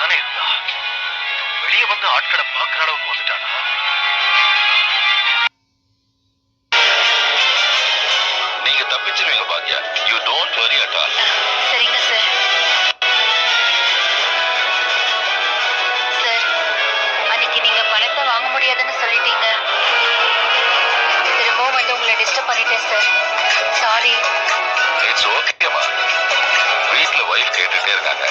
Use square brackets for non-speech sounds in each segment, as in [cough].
தானே இருந்தா? வெளியே வந்து ஆட்களை பார்க்குற அளவுக்கு வந்துட்டானா? நீங்க தப்பிச்சிருவீங்க Bhagya. You don't worry at all சரிங்க சார். சார் அன்னைக்கு நீங்க பணத்தை வாங்க முடியாதுன்னு சொல்லிட்டீங்க. திரும்பவும் வந்து உங்களை டிஸ்டர்ப் பண்ணிட்டேன் சார். சாரி இட்ஸ் ஓகேமா வீட்ல ஒய்ஃப் கேட்டுட்டே இருக்காங்க.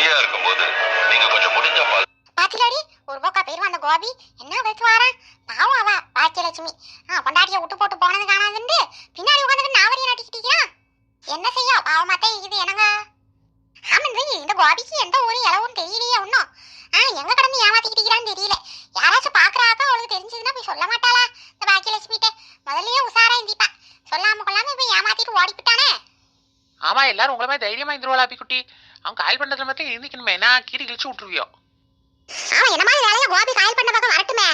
ஃப்ரீயா இருக்கும்போது நீங்க கொஞ்சம் முடிஞ்சா பால் பாத்தியாடி? ஒரு போக்கா போயிருவான் அந்த கோபி. என்ன வச்சு வாரா? பாவம் அவ பாக்கியலட்சுமி. ஆ பொண்டாட்டிய விட்டு போட்டு போனது காணாதுண்டு பின்னாடி உட்காந்துட்டு நாவரியை நட்டிக்கிட்டீங்களா என்ன செய்ய? பாவமாத்தே இது என்னங்க? ஆமாம் வை இந்த கோபிக்கு எந்த ஒரு இளவும் தெரியலையே ஒன்றும் ஆ எங்க கடந்து ஏமாத்திக்கிட்டீங்களான்னு தெரியல. யாராச்சும் பாக்குறாக்கா அவளுக்கு தெரிஞ்சதுன்னா போய் சொல்ல மாட்டாளா? இந்த பாக்கியலட்சுமிட்ட முதல்லயே உசாரா இருந்திப்பா சொல்லாம கொள்ளாம போய் ஏமாத்திட்டு ஓடிப்பிட்டானே? ஆமா எல்லாரும் உங்களை மாதிரி தைரியமா இருந்துருவாளா குட்டி அவன் கால் பண்றதுல மட்டும் இருந்துக்கணுமே. நான் கீரி கிழிச்சு விட்டுருவியோ? ஆமா என்ன மாதிரி வேலையை கோபி காயல் பண்ண பக்கம் வரட்டுமே.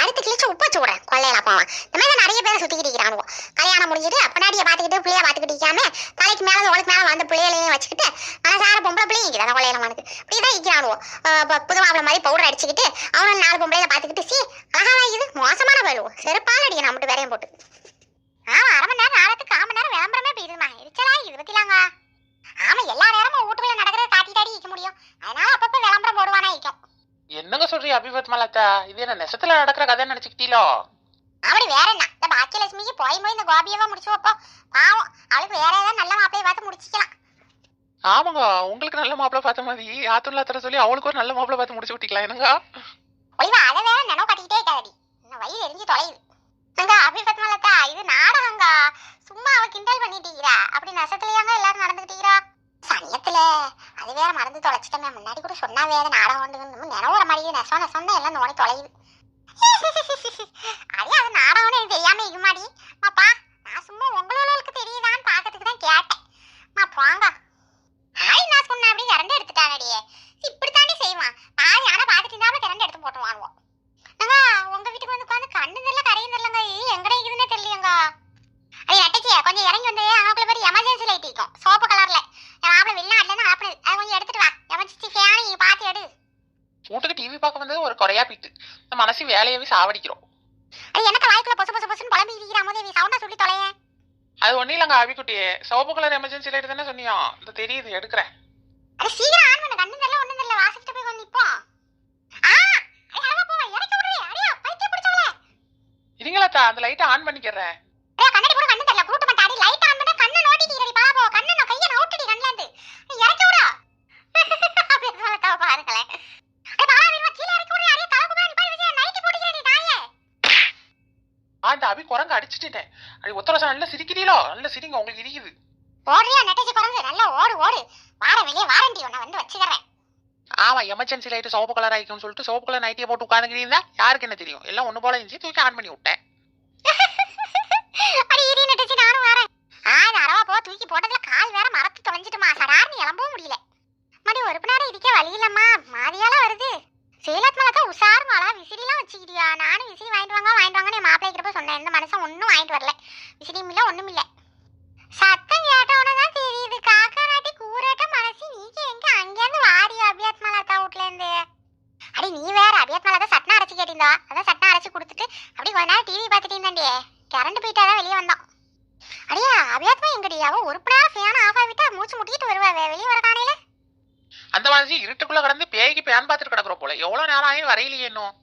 அடுத்து கிழிச்சு உப்பு வச்சு விடுறேன் கொள்ளையில போவான். இந்த மாதிரி நிறைய பேர் சுத்திக்கிட்டு இருக்கிறானுவோ. கல்யாணம் முடிஞ்சிட்டு அப்பனாடியை பார்த்துக்கிட்டு பிள்ளைய பார்த்துக்கிட்டு இருக்காம தலைக்கு மேலே உனக்கு மேல வந்த பிள்ளைகளையும் வச்சுக்கிட்டு மனசார பொம்பளை பிள்ளைங்க இருக்கிறான் கொள்ளையில மனுக்கு இப்படிதான் இருக்கிறானுவோ புது மாப்பிள மாதிரி பவுடர் அடிச்சுக்கிட்டு அவனும் நாலு பொம்பளை பார்த்துக்கிட்டு சி அழகா இது மோசமான பயிலுவோம் செருப்பால் அடிக்கணும் நம்மட்டு வேறையும் போட்டு ஆமா அரை மணி நேரம் நாளத்துக்கு கால் மணி நேரம் விளம்பரமே போயிருமா எரிச்சலா இது பத்திலாங்க ஆமா எல்லா நேரமும் வீட்டுக்குள்ள நடக்கிறத காட்டிட்டாடி இருக்க முடியும் அதனால அப்பப்ப விளம்பரம் போடுவானா இருக்கும் என்னங்க சொல்றீங்க மலத்தா இது என்ன நெசத்துல நடக்கிற கதை நினைச்சுக்கிட்டீங்களோ அப்படி வேற என்ன? இந்த பாக்கியலட்சுமிக்கு போய் போய் இந்த கோபியவா முடிச்சு வைப்போம் பாவம் அவளுக்கு வேற ஏதாவது நல்ல மாப்பிளைய பார்த்து முடிச்சுக்கலாம். ஆமாங்க உங்களுக்கு நல்ல மாப்பிள்ளை பார்த்த மாதிரி ஆத்துள்ள தர சொல்லி அவளுக்கு ஒரு நல்ல மாப்பிள்ளை பார்த்து முடிச்சு விட்டிக்கலாம் என்னங்க? ஒளிவா அதை வேற நினைவு கட்டிக்கிட்டே இருக்காதடி. இன்னும் வயிறு எரிஞ்சு தொலையுது. அங்க அபிபத் மலத்தா இது நாடகங்க சும்மா அவ கிண்டல் பண்ணிட்டீங்களா? அப்படி நெசத்துலயாங்க எல்லாரும் நடந்துக்கிட்டீங்களா சமயத்துல அது வேற மறந்து தொலைச்சிட்டமே. முன்னாடி கூட சொன்னா வேற நாடகம் உண்டு. நினைவுற வர மாதிரி நெசம் நெசம்னு எல்லாம் நோடி தொலையுது. [laughs] அதே அது நாடகம்னு எனக்கு தெரியாம இருக்க மாடி அப்பா நான் சும்மா உங்களுக்கு தெரியுதான்னு பாக்கிறதுக்கு தான் கேட்டேன். மா போங்க. ஆய் நான் சொன்ன அப்படி கரண்ட் எடுத்துட்டானடியே இப்படித்தானே செய்வான். பாதி ஆனா பாத்துட்டு இருந்தா கரண்ட் எடுத்து போட்டு வாங்குவோம் உங்க வீட்டுக்கு வந்து உட்காந்து கண்ணு தெரியல கரையும் தெரியலங்க. இது எங்கட இருக்குதுன்னே தெரியலங்க அது நட்டச்சி கொஞ்சம் இறங்கி வந்து அங்கக்குள்ள பேர் எமர்ஜென்சி லைட் இருக்கும் சோப்பு கலர்ல என் மாப்பிள வெளிநாட்டுல இருந்து ஆப்பிடுது அதை கொஞ்சம் எடுத்துட்டு வா எமர்ஜென்சி ஃபேன் நீ பார்த்து எடு வந்தது ஒரு குறையா போயிட்டு. இந்த மனசு வேலையவே சாவடிக்கிறோம். எனக்கு வாய்க்குள்ள பொசு பொசு பொசுன்னு புலம்பி இருக்கிற போது சவுண்டா சொல்லி தொலையேன் அது ஒன்றும் இல்லைங்க அபிக்குட்டி சிவப்பு கலர் எமர்ஜென்சி லைட் தானே சொன்னியோ? இந்த தெரியுது எடுக்கிறேன். அது சீக்கிரம் ஆன் பண்ணு. கண்ணு தெரியல ஒண்ணும் தெரியல. வாசிச்சுட்டு போய் பைத்தியம் பிடிச்சவளே. இருங்களா அந்த லைட்டை ஆன் பண்ணிக்கிறேன். ஆ இந்த அபி குரங்கு அடிச்சிட்டேன் அடி ஒத்தர நல்லா சிரிக்கிறீங்களோ நல்லா சிரிங்க உங்களுக்கு இருக்குது ஓடுறியா நெட்டச்சி குரங்கு? நல்லா ஓடு ஓடு. வார வெளியே வாரண்டி உன்னை வந்து வச்சுக்கிறேன். ஆமா எமர்ஜென்சி லைட் சிவப்பு கலர் ஆயிக்கும்னு சொல்லிட்டு சிவப்பு கலர் நைட்டியை போட்டு உட்காந்துக்கிறீங்களா யாருக்கு என்ன தெரியும்? எல்லாம் ஒண்ணு போல இருந்துச்சு தூக்கி ஆன் பண்ணி விட்டேன். [laughs] கேட்டிருந்தா அதான் சட்னா அரைச்சு கொடுத்துட்டு அப்படி கொஞ்ச நேரம் டிவி பார்த்துட்டு இருந்தாண்டியே. கரண்ட் போயிட்டாதான் வெளியே வந்தோம் அடியா அபியாத்மா எங்கடி? அவ ஒரு நேரம் ஃபேன் ஆஃப் ஆகிட்டா மூச்சு முட்டிட்டு வருவாவே வெளியே வர காணையில அந்த மாதிரி இருட்டுக்குள்ள கடந்து பேய்க்கு பேன் பார்த்துட்டு கிடக்குற போல. எவ்வளவு நேரம் ஆகி வரையிலையே இன்னும்?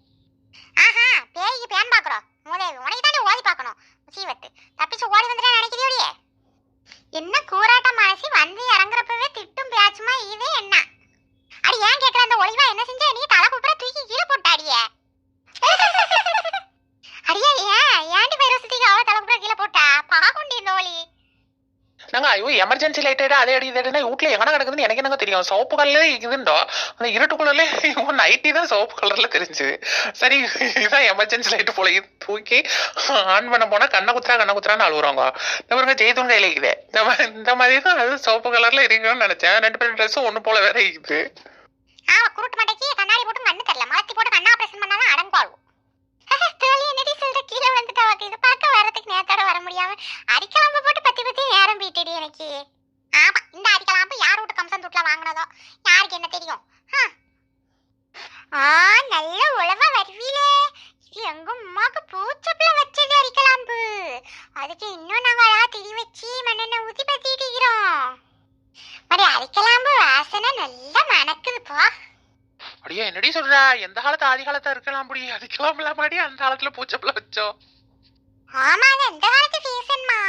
ஆஹா பேய்க்கு பேன் பாக்குறோம் மூதேவி உனக்கு தாண்டி ஓதி பார்க்கணும் சீவத்து தப்பிச்சு ஓடி வந்துட்டா நினைக்கிறீடியே என்ன கூறாட்ட மனசி வந்து இறங்குறப்பவே திட்டும் பேச்சுமா இது என்ன அடி ஏன் கேக்குற அந்த ஒளிவா என்ன செஞ்ச நீ தலை குப்புற தூக்கி கீழே போட்டாடியே அடியா ஏன் ஏன்டி பைரவசத்துக்கு அவளை தலை குப்புற கீழே போட்டா பாகுண்டி இந்த ஒளி நாங்க ஐயோ எமர்ஜென்சி லைட் அதே அடி இதுனா வீட்டுல எங்கன கிடக்குதுன்னு எனக்கு என்னங்க தெரியும்? சோப்பு கலர்ல இதுண்டோ அந்த இருட்டுக்குள்ளே நைட்டி தான் சிவப்பு கலர்ல தெரிஞ்சுது. சரி இதுதான் எமர்ஜென்சி லைட் போல. இது தூக்கி ஆன் பண்ண போனா கண்ணை குத்துறா கண்ணை குத்துறான்னு அழுகுறாங்க இந்த பாருங்க ஜெய்தூன் கையில இருக்குது. இந்த மாதிரி இந்த மாதிரி தான் அது சிவப்பு கலர்ல இருக்குன்னு நினைச்சேன். ரெண்டு பேரும் ட்ரெஸ்ஸும் ஒண்ணு போல வேற இருக்குது. அதுக்கு இன்னும் நாங்க அழகா திரி வச்சு மண்ணெண்ணெய் ஊத்தி பத்திட்டு இருக்கிறோம் மடி அரிக்கலாம்பு வாசனை நல்லா மணக்குதுப்பா. அடியா என்னடி சொல்ற? எந்த காலத்து ஆதி காலத்தா இருக்கலாம் அப்படி அதுக்கெல்லாம் இல்லாமடி அந்த காலத்துல பூச்சப்பல வச்சோம். ஆமா அது அந்த காலத்து ஃபேஷன்மா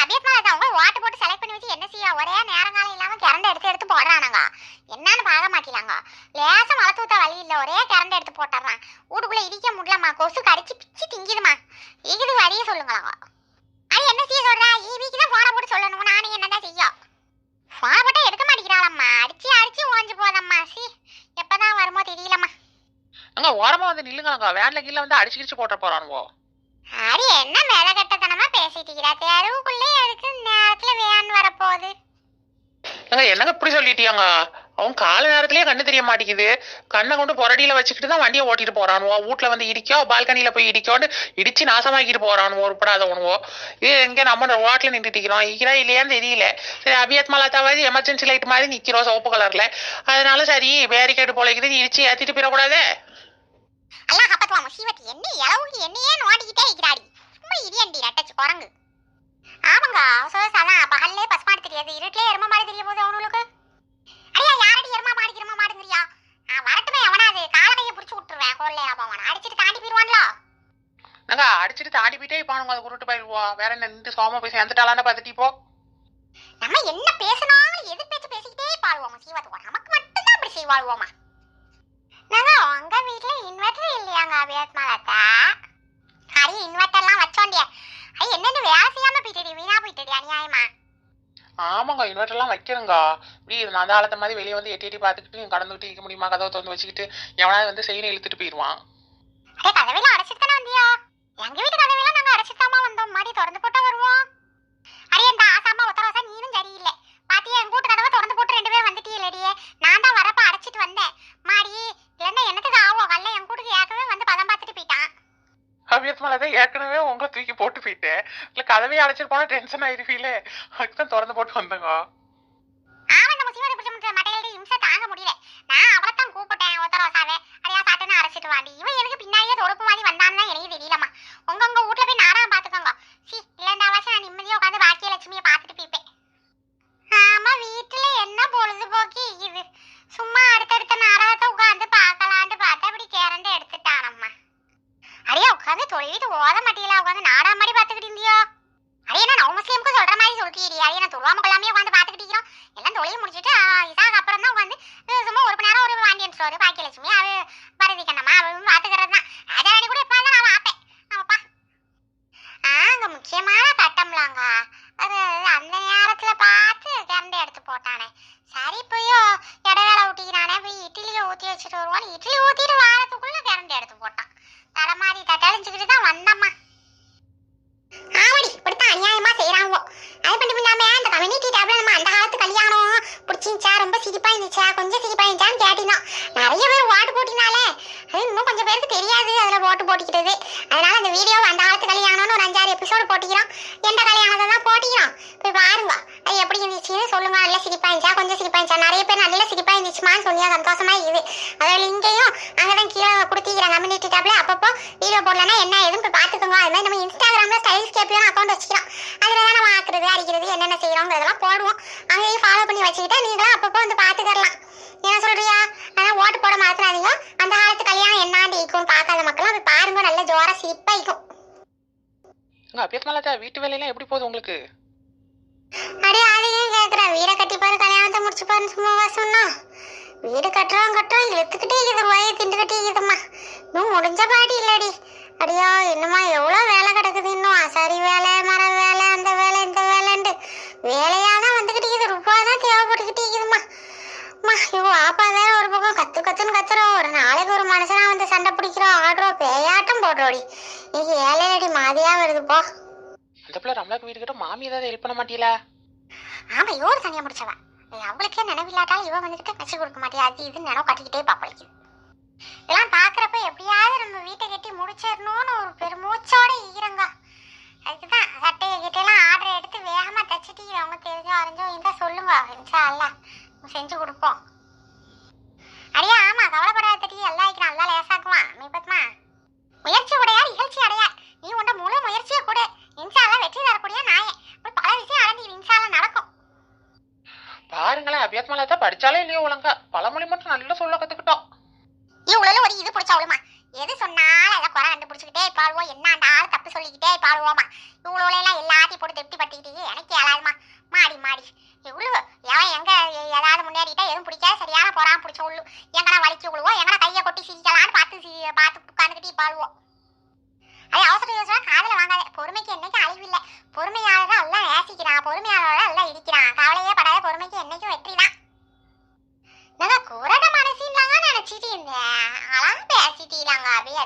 அபியத் மாலா அவங்க வாட்டு போட்டு செலக்ட் பண்ணி வச்சு என்ன செய்ய? ஒரே நேரங்காலம் இல்லாம கரண்ட் எடுத்து எடுத்து போடுறானுங்க. என்னன்னு பார்க்க மாட்டேங்கிறாங்க லேசா மழை தூத்த வழி இல்ல. ஒரே கரண்ட் எடுத்து போட்டுறான் வீட்டுக்குள்ள இடிக்க முடியலம்மா. கொசு கடிச்சு பிச்சு திங்கிதுமா. இதுக்கு வழிய சொல்லுங்களாங்க. வந்து நில்லுங்க வேன்ல கீழ வந்து அடிச்சு கிடிச்சு போட்ட போறானுவோ அடி என்ன மேலகட்டத்தனமா பேசிட்டு இருக்கிறா தெருவுக்குள்ளே எதுக்கு நேரத்துல வேன் வரப்போகுது? என்னங்க இப்படி சொல்லிட்டியாங்க? அவன் கால நேரத்திலேயே கண்ணு தெரிய மாட்டேங்குது. கண்ணை கொண்டு புரடியில வச்சுக்கிட்டு தான் வண்டியை ஓட்டிட்டு போறானுவோ? வீட்டுல வந்து இடிக்கோ பால்கனியில போய் இடிக்கோன்னு இடிச்சு நாசமாக்கிட்டு போறானுவோ உருப்படாத உணவோ? இது எங்க நம்ம ரோட்ல நின்றுட்டு இருக்கிறோம் இருக்கிறா இல்லையான்னு தெரியல. சரி அபியத் மலாத்தாவது எமர்ஜென்சி லைட் மாதிரி நிக்கிறோம் சிவப்பு கலர்ல அதனால சரி பேரிகேடு போல இருக்குது. இடிச்சு ஏத்திட்டு போயிடக்கூடாது? எல்லாம் கப்பத்துவாம சீவத்தி என்ன இளவுக்கு என்னையே நோண்டிக்கிட்டே இருக்கிறாடி. சும்மா இடியண்டி நட்டச்சு குரங்கு. ஆமாங்க அவசரம் பகல்லே பஸ் மாடு தெரியாது. இருட்டிலே எரும மாடு தெரிய போகுது அவனுக்கு அடியா யாரடி எருமா மாடு கிரும மாடுங்கிறியா? நான் வரட்டுமே எவனாது காலகையை பிடிச்சி விட்டுருவேன் கோல்லையா போவான் அடிச்சிட்டு தாண்டி போயிடுவான்ல. நாங்க அடிச்சுட்டு தாண்டி போயிட்டே பானுங்க அது குருட்டு போயிடுவா. வேற என்ன நின்று சோமா போய் சேர்ந்துட்டாலான்னு பார்த்துட்டு இப்போ. நம்ம என்ன பேசினாலும் எது பேச்சு பேசிக்கிட்டே பாடுவோமா சீவத்துவோம் நமக்கு மட்டும்தான் அப்படி செய்வாழ்வோமா நாங்க உங்க வீட்ல இன்வெர்டர் இல்லையாங்க அபியாத் மாலத்தா அடி இன்வெர்டர்லாம் வச்சோண்டிய. ஐ என்னன்னு வேலை செய்யாம போயிட்டடி வீணா போயிட்டடி அநியாயமா? ஆமாங்க இன்வெர்டர் எல்லாம் வைக்கிறேங்க இப்படி நான் காலத்து மாதிரி வெளியே வந்து எட்டி எட்டி பார்த்துக்கிட்டு கடந்துகிட்டு இருக்க முடியுமா? கதவை திறந்து வச்சுக்கிட்டு எவனாவது வந்து செயினை இழுத்துட்டு போயிடுவான் அடே கதவையில அடைச்சிட்டு தானே வந்தியா? எங்க வீட்டு கதவையில நாங்க அடைச்சிட்டாமா வந்தோம். மாடி திறந்து போட்டா வருவோம் அடே இந்த ஆசாமா ஒத்தரோசா நீனும் சரியில்லை பாத்தியா எங்க வீட்டு கதவை திறந்து போட்டு ரெண்டு பேரும் வந்துட்டீங்களடியே நான் தான் வரப்ப அடைச்சிட்டு வந்தேன் மாடி இல்லைன்னா என்னத்துக்கு ஆகும் வரல என் கூட்டுக்கு ஏற்கனவே வந்து பதம் பார்த்துட்டு போயிட்டான் அபியத் மேலே தான் ஏற்கனவே உங்களை தூக்கி போட்டு போயிட்டேன். இல்லை கதவையே அடைச்சிட்டு போனா டென்ஷன் ஆயிருவீங்களே அதுக்கு தான் திறந்து போட்டு வந்தேங்க ஆமா நம்ம சீவரை பிடிச்ச முட்டை மட்டையில இம்சை தாங்க முடியல நான் அவளை தான் கூப்பிட்டேன் ஒத்தரோசாவே அடையா சாட்டுன்னு அரைச்சிட்டு வாண்டி இவன் எனக்கு பின்னாடியே தொடுப்பு மாதிரி வந்தான்னு தான் எனக்கு தெரியலம்மா உங்க உங்க வீட்ல போய் நாடகம் பாத்துக்கோங்க சி இல்லண்டாவாச்சும் நான் நிம்மதியா உட்காந்து பாக்கிய லட்சுமியை பார்த்துட்டு போய்ப்பேன் ஆமா வீட்டுல என்ன பொழுதுபோக்கு இது சும்மா அடுத்தடுத்த நாடகத்தை உட்காந்து பார்க்கலான்ட்டு பார்த்தா இப்படி கேரண்டு எடுத்துட்டானம்மா அடியா உட்காந்து தொழிலிட்டு ஓத மாட்டீங்களா உட்காந்து நாடகம் மாதிரி பார்த்துக்கிட்டு இருந்தியோ அடியே நான் நவ முஸ்லீமுக்கு சொல்ற மாதிரி சொல்லிட்டீங்க அடியே நான் துருவாம கொள்ளாமே உட்காந்து பார்த்துக்கிட்டு இருக்கிறோம் எல்லாம் தொழில் முடிச்சுட்டு ஆ, இசாக்கு அப்புறம் தான் உட்காந்து அஹ், சும்மா ஒரு மணி நேரம் ஒரு வாண்டியன் ஸ்டோர் பாக்கியலட்சுமி அவ பரதி கண்ணம்மா அவன் பார்த்துக்கிறது தான் அதாடி கூட இப்போ நான் பார்ப்பேன் ஆமாப்பா ஆ அங்க முக்கியமான கட்டம்லாங்க அது அந்த நேரத்துல பார்த்து கரண்ட் எடுத்து போட்டானே சரி போயோ இடைவேளை ஊட்டிக்கிறானே போய் இட்லியை ஊற்றி வச்சுட்டு வருவான் இட்லி ஊற்றிட்டு வாரத்துக்குள்ள கரண்ட் எடுத்து போட்டான் தலைமாரி தட்டழிஞ்சுக்கிட்டு தான் வந்தம்மா ஆமாடி இப்படித்தான் அநியாயமா செய்யறாங்க அது மட்டும் இல்லாம அந்த கம்யூனிட்டி டேப்ல நம்ம அந்த காலத்து கல்யாணம் பிடிச்சிருந்துச்சா ரொம்ப சிரிப்பா இருந்துச்சா கொஞ்சம் சிரிப்பா இருந்துச்சான்னு கேட்டிருந்தோம் நிறைய பேர் ஓட்டு போட்டினாலே அது இன்னும் கொஞ்சம் பேருக்கு தெரியாது அதுல ஓட்டு அதனால அந்த வீடியோ அந்த காலத்து கல்யாணம்னு ஒரு அஞ்சாறு எபிசோடு போட்டிக்கிறோம். எந்த கல்யாணத்தை தான் போட்டிக்கிறோம்? போய் பாருங்க. அது எப்படி இருந்துச்சுன்னு சொல்லுங்க. நல்ல சிரிப்பா இருந்துச்சா? கொஞ்சம் சிரிப்பா இருந்துச்சா? நிறைய பேர் நல்ல சிரிப்பா இருந்துச்சுமான்னு சொன்னியா சந்தோஷமா இருக்குது. அதில் இங்கேயும் அங்கதான் கீழே கொடுத்திக்கிறேன் கம்யூனிட்டி டேப்ல அப்பப்போ வீடியோ போடலன்னா என்ன ஏதுன்னு போய் பார்த்துக்கோங்க. அது மாதிரி நம்ம இன்ஸ்டாகிராம்ல ஸ்டைல்ஸ் கேப்லாம் அக்கௌண்ட் வச்சுக்கிறோம். அதில் தான் நம்ம ஆக்குறது அடிக்கிறது என்னென்ன செய்யறோங்கிறதெல்லாம் போடுவோம். அங்கேயும் ஃபாலோ பண்ணி வச்சுக்கிட்டா நீங்களும் அப்பப்போ வந்து பார்த்துக்கலாம் என்ன சொல்றியா? ஆனால் ஓட்டு போட மாத்திராதீங்க அந்த காலத்து கல்யாணம் என்னாண்டு இருக்கும்னு பார்க்காத மக்களும் போய் பாருங்க நல்ல ஜோரா சிரிப்பா மேலே வீட்டு வேலையெல்லாம் எப்படி போகுது உங்களுக்கு? அடே அதையும் கேக்குறேன் வீடை கட்டி பாரு கல்யாணத்தை முடிச்சு பாருன்னு சும்மாவா சொன்னா. வீடு கட்டுறோம் கட்டுறோம் இழுத்துக்கிட்டே இருக்குது வாயை திண்டுக்கிட்டே இருக்குதும்மா இன்னும் முடிஞ்ச பாடி இல்லடி. அடியா என்னம்மா எவ்வளோ வேலை கிடக்குது இன்னும் அசாரி வேலை மர வேலை அந்த வேலை இந்த வேலைன்ட்டு வேலையாக தான் வந்துக்கிட்டு இருக்குது ரூபா தான் தேவைப்பட்டுக்கிட்டே இருக்குதும்மா அம்மா இவ ஆப்பா வேற ஒரு பக்கம் கத்து கத்துன்னு கத்துறோம் ஒரு நாளைக்கு ஒரு மனுஷனா வந்து சண்டை பிடிக்கிறோம் ஆடுறோம் பேயாட்டம் போடுறோடி. இன்னைக்கு ஏழையடி மாதிரியா வருது போ. அந்த பிள்ளை ரம்லாக்கு வீடு கிட்ட மாமி ஏதாவது ஹெல்ப் பண்ண மாட்டீங்களா ஆமா இவரு தனியா முடிச்சவ. அவளுக்கே நினைவில்லாட்டாலும் இவன் வந்துட்டு வச்சு கொடுக்க மாட்டியா? அது இது நினைவு கட்டிக்கிட்டே பாப்பளிக்கு இதெல்லாம் பாக்குறப்ப எப்படியாவது நம்ம வீட்டை கட்டி முடிச்சிடணும்னு ஒரு பெருமூச்சோட ஈரங்க அதுக்குதான் சட்டையை கிட்டெல்லாம் ஆர்டர் எடுத்து வேகமா தச்சுட்டு அவங்க தெரிஞ்சோ அறிஞ்சோ இருந்தா சொல்லுங்க இன்ஷா நம்ம செஞ்சு கொடுப்போம். அடியா ஆமா கவலைப்படாத தட்டி எல்லாம் வைக்கிறான் எல்லாம் லேசாக்குவான் நீ பத்மா முயற்சி உடையார் இகழ்ச்சி அடையார் நீ உண்ட முழு முயற்சியை கொடு. இன்சால வெற்றி தரக்கூடிய நாயே. இப்படி பல விஷயம் அடைஞ்சு இன்சால நடக்கும். பாருங்களேன் அபியாத்மாலா தான் படிச்சாலே இல்லையோ ஒழுங்கா. பழமொழி மட்டும் நல்லா சொல்ல கத்துக்கிட்டோம். இவ்வளவு ஒரு இது பிடிச்சவளுமா எது சொன்னாலும் அதை குறை கண்டுபிடிச்சிக்கிட்டே பாடுவோம் என்னண்டாலும் தப்பு சொல்லிக்கிட்டே பாடுவோமா இவ்வளோ எல்லாம் எல்லாத்தையும் போட்டு தெட்டி பட்டிக்கிட்டு எனக்கு ஏழாதுமா எதுவும் பிடிக்காது சரியான போறான் பிடிச்ச உள்ளு. எங்கடா வலிக்கு விழுவோம் எங்கடா கையை கொட்டி சிரிக்கலாம்னு பார்த்து சி பார்த்து உட்காந்துக்கிட்டு பாடுவோம் அது அவசர யோசனை காதில் வாங்காத. பொறுமைக்கு என்னைக்கும் அழிவில்லை பொறுமையாளரை எல்லாம் நேசிக்கிறான் பொறுமையாளரோட எல்லாம் இருக்கிறான். கவலையே படாத பொறுமைக்கு என்னைக்கும் வெற்றி தான். நல்லா குரட மனசின்லாங்க நினச்சிட்டு இருந்தேன். அழாம் பேசிட்டு அப்படியே